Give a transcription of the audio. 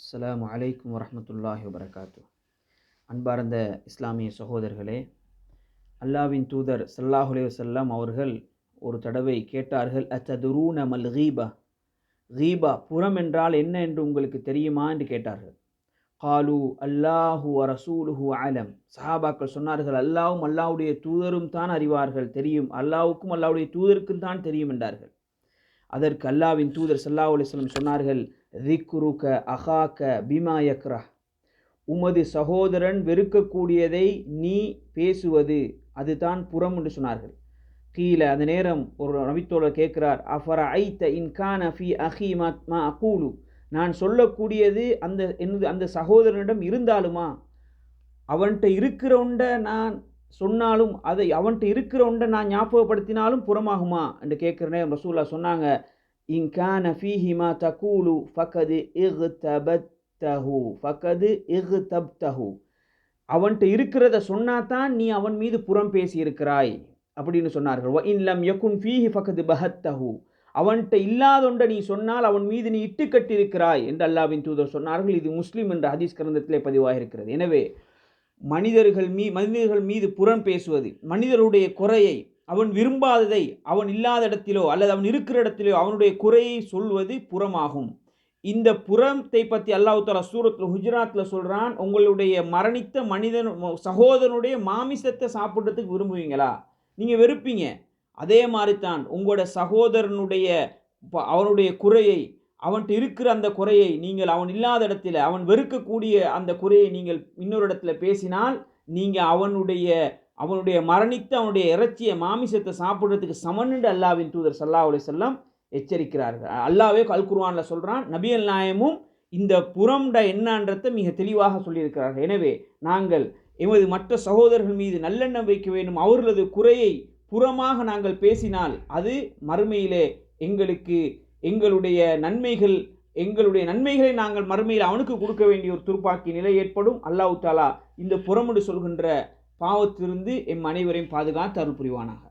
அஸ்லாம் அலைக்கும் வரமத்துல்லாஹி வபரகாத்து அன்பார்ந்த இஸ்லாமிய சகோதரர்களே அல்லாவின் தூதர் சல்லாஹுலே அலைஹி அவர்கள் ஒரு தடவை கேட்டார்கள் அத்ததுரூன மல் ஹீபா ஹீபா புறம் என்றால் என்ன என்று உங்களுக்கு தெரியுமா? என்று கேட்டார்கள். காலு அல்லாஹு அரசூலுஹு ரசூலுஹு அலம். சஹாபாக்கள் சொன்னார்கள் அல்லாவும் அல்லாவுடைய தூதரும் தான் அறிவார்கள் தெரியும். அல்லாவுக்கும் அல்லாவுடைய தூதருக்கும் தான் தெரியும் என்றார்கள். அதற்கு அல்லாவின் தூதர் சல்லா அலைஹி வஸல்லம் சொன்னார்கள் ரிக்ருக அகாக்க பிமா யக்ரா உமது சகோதரன் வெறுக்கக்கூடியதை நீ பேசுவது அதுதான் புறம் என்று சொன்னார்கள். கீழே அந்த நேரம் ஒரு நபித்தோழர் கேட்கிறார் அஃபர ஐத்த இன்கான் அஃபி அஹி மா அகூலு? நான் சொல்லக்கூடியது அந்த என்னது அந்த சகோதரனிடம் இருந்தாலுமா? அவன்கிட்ட இருக்கிறவன்ட நான் சொன்னாலும் அதை அவன்கிட்ட இருக்கிறவண்ட நான் ஞாபகப்படுத்தினாலும் புறமாகுமா? என்று கேட்குறனே ரசூல்லா சொன்னாங்க இன்கான ஃபீஹி மா தகூலு ஃபகது இஹ்தபத்தஹு ஃபகது இஹ்தப்தஹு அவன்கிட்ட இருக்கிறத சொன்னாதான் நீ அவன் மீது புறம் பேசி இருக்கிறாய் அப்படின்னு சொன்னார்கள். வ இன் லம் யகுன் ஃபீஹி ஃபகது பஹத்தஹு. அவன்கிட்ட இல்லாதொண்ட நீ சொன்னால் அவன் மீது நீ இட்டு கட்டியிருக்கிறாய் என்று அல்லாவின் தூதர் சொன்னார்கள். இது முஸ்லீம் என்ற ஹதீஸ் கிரந்தத்திலே பதிவாக இருக்கிறது எனவே மனிதர்கள் மீ மனிதர்கள் மீது புறம் பேசுவது மனிதருடைய குறையை அவன் விரும்பாததை அவன் இல்லாத இடத்திலோ அல்லது அவன் இருக்கிற இடத்திலோ அவனுடைய குறையை சொல்வது புறமாகும். இந்த புறத்தை பற்றி அல்லாஹு தாலா சூரத்தில் குஜராத்தில் சொல்கிறான் உங்களுடைய மரணித்த மனிதன் சகோதரனுடைய மாமிசத்தை சாப்பிட்றதுக்கு விரும்புவீங்களா? நீங்கள் வெறுப்பீங்க. அதே மாதிரி தான் உங்களோட சகோதரனுடைய அவனுடைய குறையை அவன்கிட்ட இருக்கிற அந்த குறையை நீங்கள் அவன் இல்லாத இடத்துல அவன் வெறுக்கக்கூடிய அந்த குறையை நீங்கள் இன்னொரு இடத்துல பேசினால் நீங்கள் அவனுடைய அவனுடைய மரணித்து அவனுடைய இறைச்சியை மாமிசத்தை சாப்பிட்றதுக்கு சமன்ண்டு அல்லாவின் தூதர் சல்லா அலி செல்லம் எச்சரிக்கிறார்கள். அல்லாவே கல்குருவானில் சொல்கிறான் நபியல் நாயமும் இந்த புறம்ட என்னான்றதை மிக தெளிவாக சொல்லியிருக்கிறார்கள். எனவே நாங்கள் எமது மற்ற சகோதரர்கள் மீது நல்லெண்ணம் வைக்க வேண்டும். அவர்களது குறையை புறமாக நாங்கள் பேசினால் அது மறுமையிலே எங்களுக்கு எங்களுடைய நன்மைகள் எங்களுடைய நன்மைகளை நாங்கள் மறுமையில் அவனுக்கு கொடுக்க வேண்டிய ஒரு துருப்பாக்கி நிலை ஏற்படும். அல்லாஹு தாலா இந்த புறமுடு சொல்கின்ற பாவத்திலிருந்து எம் அனைவரையும் பாதுகாத்து அருள் புரிவானாக.